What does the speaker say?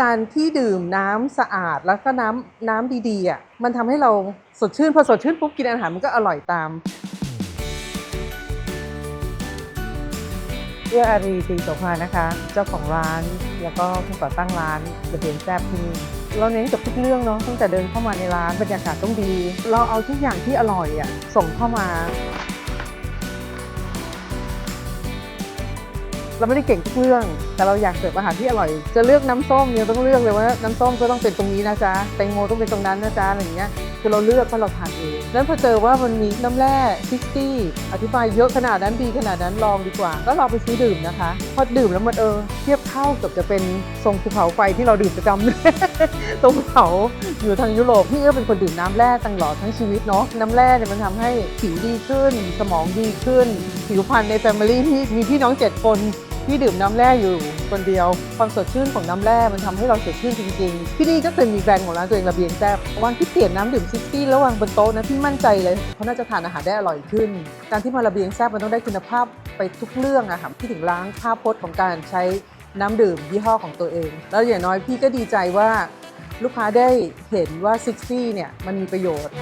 การที่ดื่มน้ำสะอาดแล้วก็น้ำน้ำดีๆอะมันทำให้เราสดชื่นพอสดชื่นปุ๊บกินอาหารมันก็อร่อยตามเอื้ออารีศรีโสภานะคะ เจ้าของร้านแล้วก็ผู้ก่อตั้งร้านระเบียงแซ่บที่นี่เราเน้นกับทุกเรื่องเนาะตั้งแต่เดินเข้ามาในร้านบรรยากาศต้องดี เราเอาทุกอย่างที่อร่อยอะส่งเข้ามา เราไม่ได้เก่งทุกเรื่อง แต่เราอยากเสิร์ฟอาหารที่อร่อย จะเลือกน้ำส้มยังต้องเลือกเลยว่าน้ำส้มก็ต้องเป็นตรงนี้นะจ๊ะแตงโมต้องเป็นตรงนั้นนะจ๊ะอะไรอย่างเงี้ยคือเราเลือกเพราะเราทานเองแล้วพอเจอว่ามันมีน้ำแร่ซิตี้อธิบายเยอะขนาดนั้นดีขนาดนั้นลองดีกว่า ก็ลองไปซื้อดื่มนะคะ พอดื่มแล้วมันเออเทียบเท่ากับจะเป็นทรงภูเขาไฟที่เราดื่มประจำตรงเขาอยู่ทางยุโรปพี่เอื้อเป็นคนดื่มน้ำแร่ตั้งหลอดทั้งชีวิตเนาะน้ำแร่เนี่ยมันทำให้ผิวดีขึ้น สมองดีขึ้น ผิวพรรณในแฟมิลี่ที่มีพี่น้องเจ็ดคน พี่ดื่มน้ำแร่อยู่คนเดียวความสดชื่นของน้ำแร่มันทำให้เราสดชื่นจริงๆ ที่นี่ก็เคยมีแบรนด์ของร้านตัวเองระเบียงแซ่บวันที่เปลี่ยนน้ำดื่มซิตี้แล้ววางบนโต๊ะนะพี่มั่นใจเลยเขาน่าจะทานอาหารได้อร่อยขึ้น การที่มาระเบียงแซ่บมันต้องได้คุณภาพไปทุกเรื่องอะค่ะพี่ถึงล้างภาพพจน์ของการใช้น้ำดื่มยี่ห้อของตัวเอง แล้วอย่างน้อยพี่ก็ดีใจว่าลูกค้าได้เห็นว่า60เนี่ยมันมีประโยชน์